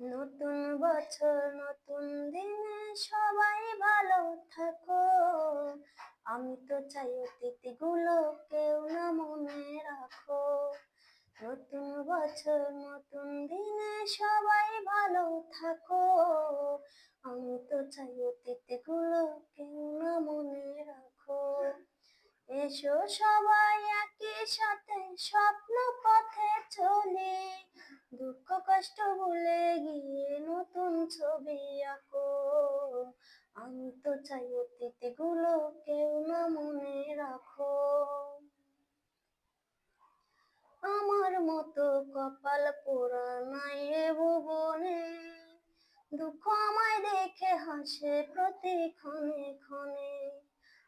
নতুন বছর, নতুন দিনে সবাই ভালো থাকো। আমি তো চাই অতিথিগুলো কেউ না মনে রাখো। নতুন বছর, নতুন দিনে সবাই ভালো থাকো। আমি তো চাই অতিথিগুলো কেউ না মনে রাখো। এসো সবাই একই সাথে স্বপ্ন পথে চলি। দুঃখ, কষ্ট ভুলে চাই অতিথিগুলো, কেউ না মনে রাখো। আমার মতো কপাল পোড়া নাই ভুবনে। দুঃখ আমায় দেখে হাসে প্রতি ক্ষণে। ক্ষণে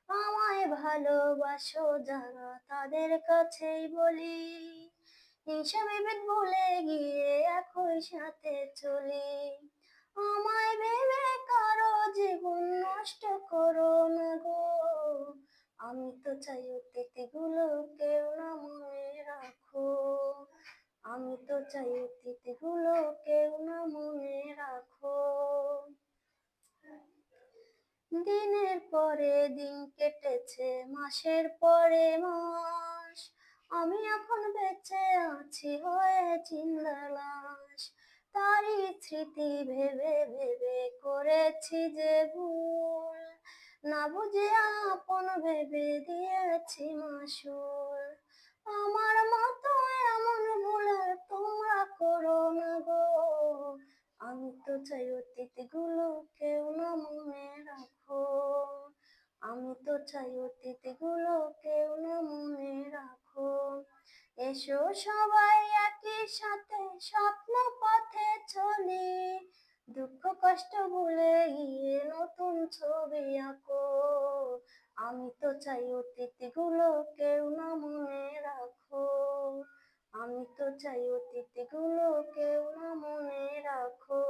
আমায় ভালোবাসো যারা তাদের কাছেই বলি। বিভেদ ভুলে গিয়ে একই সাথে চলি। আমায় ভেবে কারও জীবন করো না গো। আমি তো চাই অতিথিগুলো কেউ না মনে রাখো। আমি তো চাই অতিথিগুলো কেউ না মনে রাখো। দিনের পরে দিন কেটেছে, মাসের পরে মাস। আমি এখন বেঁচে আছি, হয়ে চিন্তা লাশ। তারই স্মৃতি ভেবে ভেবে করেছি যে ভুল। বুঝে আপন ভেবে দিয়েছি মাসুল। আমার মতো এমন ভুল তোমরা করো না গো। আমি তো চাই অতিথিগুলো কেউ না মনে রাখো। আমি তো চাই অতিথিগুলো কেউ না মনে রাখো। এসো সবাই একই সাথে স্বপ্ন পথে কষ্ট ভুলে গিয়ে নতুন ছবি আঁকো। আমি তো চাই অতিথিগুলো কেউ না মনে রাখো। আমি তো চাই অতিথিগুলো কেউ না মনে রাখো।